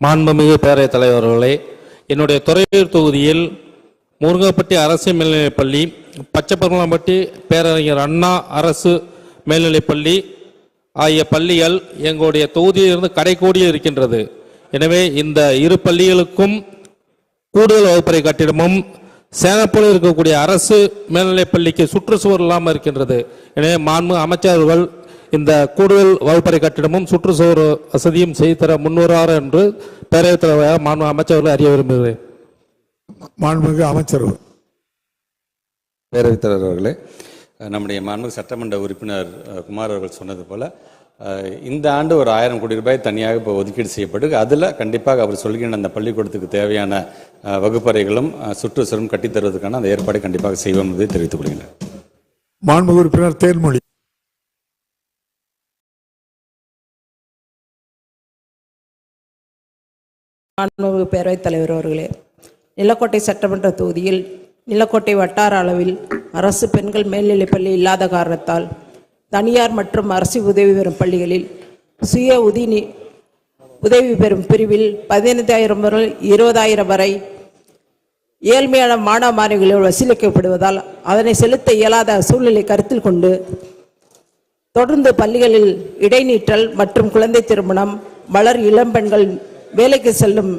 மாண்புமிகு பேரவைத் தலைவர்களே என்னுடைய துறையூர் தொகுதியில் முருங்கப்பட்டி அரசு மேல்நிலைப்பள்ளி பச்சைப்பருமலம்பட்டி பேரறிஞர் அண்ணா அரசு மேல்நிலைப்பள்ளி ஆகிய பள்ளிகள் எங்களுடைய தொகுதியிலிருந்து கடைக்கோடியே இருக்கின்றது. எனவே இந்த இரு பள்ளிகளுக்கும் கூடுதல் வகுப்பறை கட்டிடமும் சேனப்போல இருக்கக்கூடிய அரசு மேல்நிலைப்பள்ளிக்கு சுற்றுச்சுவர் இல்லாமல் இருக்கின்றது. எனவே மாண்பு அமைச்சர்கள் இந்த கூடுதல் வகுப்பறை கட்டிடமும் சுற்றுச்சுவர் வசதியும் செய்து தர முன்வருவார் என்று பேரவைத் தலைவராக மாண்பு அமைச்சர்கள் அறிய விரும்புகிறேன். மாண்புமிகு அமைச்சர் பேரவைத் தலைவர் அவர்களே நம்முடைய மாண்பு சட்டமன்ற உறுப்பினர் குமார் அவர்கள் சொன்னது போல இந்த ஆண்டு ஒரு ஆயிரம் கோடி ரூபாய் தனியாக இப்போ ஒதுக்கீடு செய்யப்பட்டு அதில் கண்டிப்பாக அவர் சொல்கின்ற அந்த பள்ளிக்கூடத்துக்கு தேவையான வகுப்பறைகளும் சுற்றுச்சூழலும் கட்டித் தருவதற்கான அந்த ஏற்பாடை கண்டிப்பாக செய்வோம் என்பதை தெரிவித்துக் கொள்கிறேன். மாண்புமிகு உறுப்பினர் தேன்மொழி. மாண்புமிகு பேரவைத் தலைவர் அவர்களே நிலக்கோட்டை சட்டமன்ற தொகுதியில் நிலக்கோட்டை வட்டார அளவில் அரசு பெண்கள் மேல்நிலைப்பள்ளி இல்லாத காரணத்தால் தனியார் மற்றும் அரசு உதவி பெறும் பள்ளிகளில் சுய உதவி உதவி பெறும் பிரிவில் பதினைந்தாயிரம் முதல் இருபதாயிரம் வரை ஏழ்மையான மாணவ மாணவிகளில் வசூலிக்கப்படுவதால் அதனை செலுத்த இயலாத சூழ்நிலை கருத்தில் கொண்டு தொடர்ந்து பள்ளிகளில் இடைநீற்றல் மற்றும் குழந்தை திருமணம் மலர் இளம்பெண்கள் வேலைக்கு செல்லும்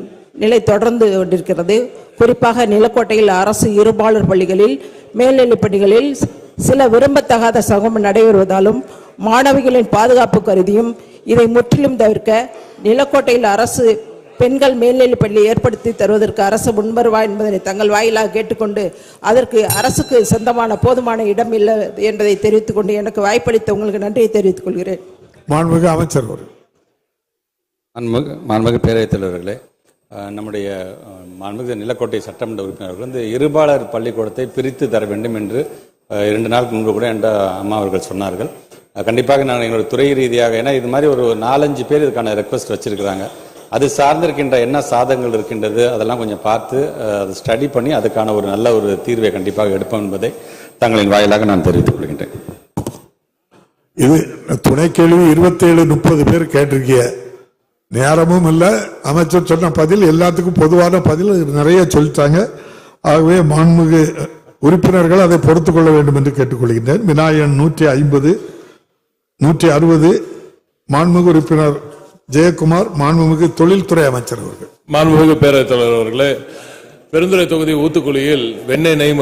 நிலை தொடர்ந்து கொண்டிருக்கிறது. குறிப்பாக நிலக்கோட்டையில் அரசு இருபாலர் பள்ளிகளில் மேல்நிலைப் பள்ளிகளில் சில விரும்பத்தகாத சகமம் நடைபெறுவதாலும் மாணவிகளின் பாதுகாப்பு கருதியும் இதை முற்றிலும் தவிர்க்க நிலக்கோட்டையில் அரசு பெண்கள் மேல்நிலைப் பள்ளி ஏற்படுத்தி தருவதற்கு அரசு முன்வருவா என்பதனை தங்கள் வாயிலாக கேட்டுக்கொண்டு அதற்கு அரசுக்கு சொந்தமான போதுமான இடம் இல்லை என்பதை தெரிவித்துக் கொண்டு எனக்கு வாய்ப்பளித்த உங்களுக்கு நன்றியை தெரிவித்துக் கொள்கிறேன். மாண்புமிகு அமைச்சர் அவர்கள். மாண்புமிகு மாண்புமிகு பேரவைத் தலைவர்களே நம்முடைய அஹ், மாண்புமிகு நிலக்கோட்டை சட்டமன்ற உறுப்பினர்கள் வந்து இருபாலர் பள்ளிக்கூடத்தை பிரித்து தர வேண்டும் என்று இரண்டு நாளுக்கு முன்பு கூட என்ற அம்மா அவர்கள் சொன்னார்கள். கண்டிப்பாக நான் எங்களோட துறை ரீதியாக ஏன்னா இது மாதிரி ஒரு நாலஞ்சு பேர் இதுக்கான ரெக்வஸ்ட் வச்சுருக்கிறாங்க. அது சார்ந்திருக்கின்ற என்ன சாதகங்கள் இருக்கின்றது அதெல்லாம் கொஞ்சம் பார்த்து அதை ஸ்டடி பண்ணி அதுக்கான ஒரு நல்ல ஒரு தீர்வை கண்டிப்பாக எடுப்போம் என்பதை தங்களின் வாயிலாக நான் தெரிவித்துக் கொள்கின்றேன். இது துணை கேள்வி இருபத்தேழு முப்பது பேர் கேட்டிருக்கிய நேரமும் இல்லை. அமைச்சர் சொன்ன பதில் எல்லாத்துக்கும் பொதுவான பதில் நிறைய சொல்லிட்டாங்க. ஆகவே மாண்புமிகு உறுப்பினர்கள் அதை பொறுத்துக் கொள்ள வேண்டும் என்று கேட்டுக்கொள்கின்றேன். விநாயகன் நூற்றி ஐம்பது நூற்றி அறுபது மாண்புமிகு உறுப்பினர் ஜெயக்குமார் மாண்புமிகு தொழில்துறை அமைச்சர் அவர்கள். மாண்புமிகு பேரவைத் தலைவர் அவர்களே பெருந்துறை தொகுதி ஊத்துக்குழியில் வெண்ணெய் நெய்